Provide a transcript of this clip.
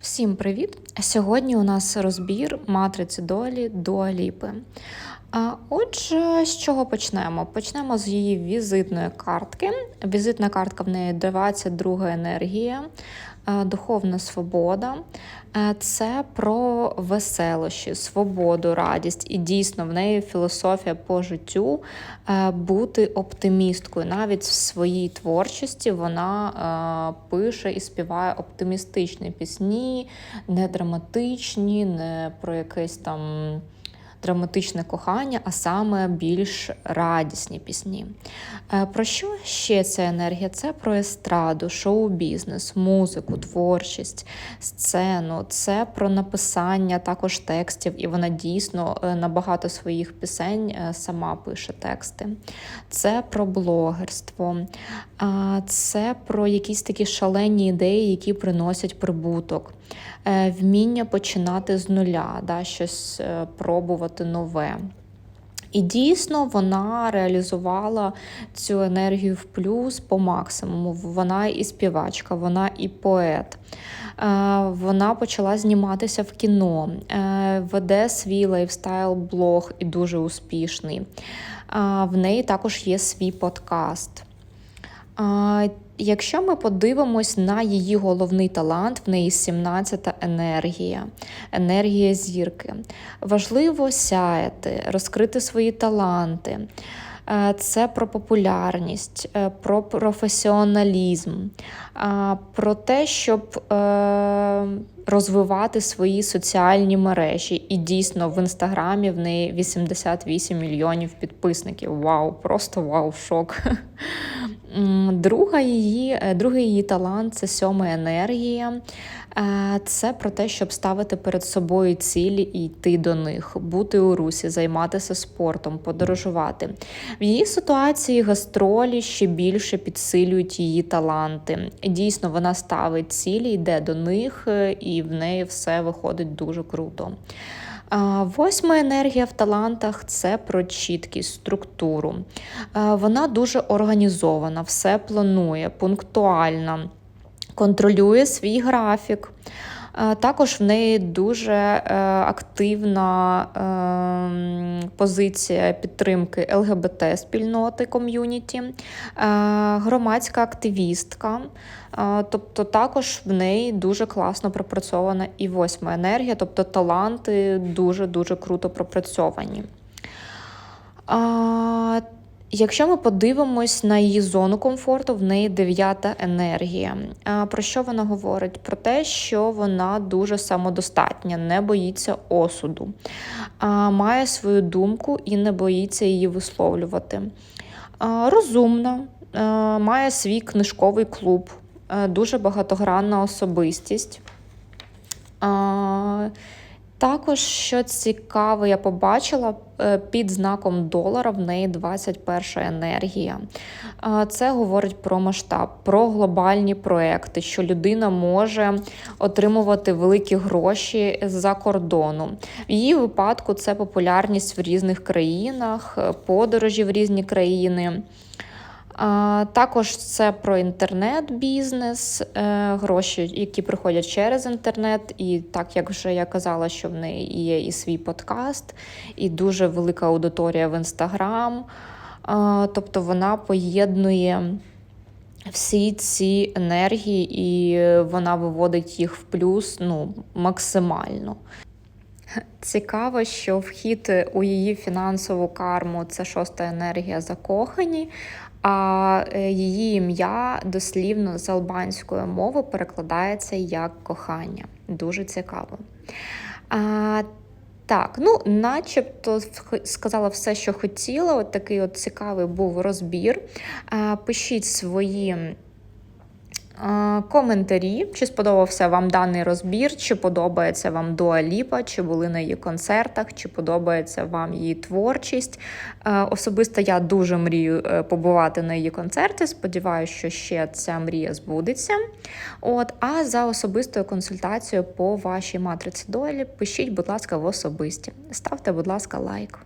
Всім привіт! Сьогодні у нас розбір матриці долі Дуаліпи. Отже, з чого почнемо? Почнемо з її візитної картки. Візитна картка в неї 22 енергія, духовна свобода. Це про веселощі, свободу, радість. І дійсно в неї філософія по життю бути оптимісткою. Навіть в своїй творчості вона пише і співає оптимістичні пісні, не драматичні, не про якесь там драматичне кохання, а саме більш радісні пісні. Е, Про що ще ця енергія? Це про естраду, шоу-бізнес, музику, творчість, сцену, це про написання також текстів, і вона дійсно е, на багато своїх пісень е, сама пише тексти. Це про блогерство, це про якісь такі шалені ідеї, які приносять прибуток. Е, Вміння починати з нуля, да, щось е, пробувати нове. І дійсно вона реалізувала цю енергію в плюс по максимуму. Вона і співачка, вона і поет. Е, Вона почала зніматися в кіно, веде свій лайфстайл-блог і дуже успішний. В неї також є свій подкаст. А, Якщо ми подивимось на її головний талант, в неї 17-та енергія, енергія зірки. Важливо сяяти, розкрити свої таланти. Е, Це про популярність, е, про професіоналізм, про те, щоб е, розвивати свої соціальні мережі. І дійсно в інстаграмі в неї 88 мільйонів підписників. Вау, просто вау, шок. Друга її, е, другий її талант це сьома енергія. Е, Це про те, щоб ставити перед собою цілі і йти до них, бути у русі, займатися спортом, подорожувати. В її ситуації гастролі ще більше підсилюють її таланти. Дійсно, вона ставить цілі, йде до них, е, і в неї все виходить дуже круто. Восьма енергія в талантах це про чіткість, структуру. Вона дуже організована, все планує, пунктуальна, контролює свій графік. Також в неї дуже е, активна е, позиція підтримки ЛГБТ-спільноти ком'юніті, е, громадська активістка. Е, Тобто також в неї дуже класно пропрацьована і восьма енергія, тобто таланти дуже-дуже круто пропрацьовані. Якщо ми подивимось на її зону комфорту, в неї дев'ята енергія. Про що вона говорить? Про те, що вона дуже самодостатня, не боїться осуду, має свою думку і не боїться її висловлювати. Розумна, має свій книжковий клуб, дуже багатогранна особистість. Також, що цікаво, я побачила е, під знаком долара в неї 21 енергія. Це говорить про масштаб, про глобальні проекти, що людина може отримувати великі гроші з-за кордону. В її випадку це популярність в різних країнах, е, подорожі в різні країни. Також це про інтернет-бізнес, е, гроші, які приходять через інтернет. І так як вже я казала, що в неї є і свій подкаст, і дуже велика аудиторія в інстаграм. Тобто вона поєднує всі ці енергії, і вона виводить їх в плюс ну, максимально. Цікаво, що вхід у її фінансову карму це шоста енергія закохані, а е, її ім'я дослівно з албанської мови перекладається як кохання. Дуже цікаво. А, Так, ну, начебто сказала все, що хотіла. От такий от цікавий був розбір. А, Пишіть свої. Коментарі, чи сподобався вам даний розбір, чи подобається вам Дуа Ліпа, чи були на її концертах, чи подобається вам її творчість. Особисто я дуже мрію е, побувати на її концерті. Сподіваюся, що ще ця мрія збудеться. От, А за особистою консультацією по вашій матриці долі пишіть, будь ласка, в особисті. Ставте, будь ласка, лайк.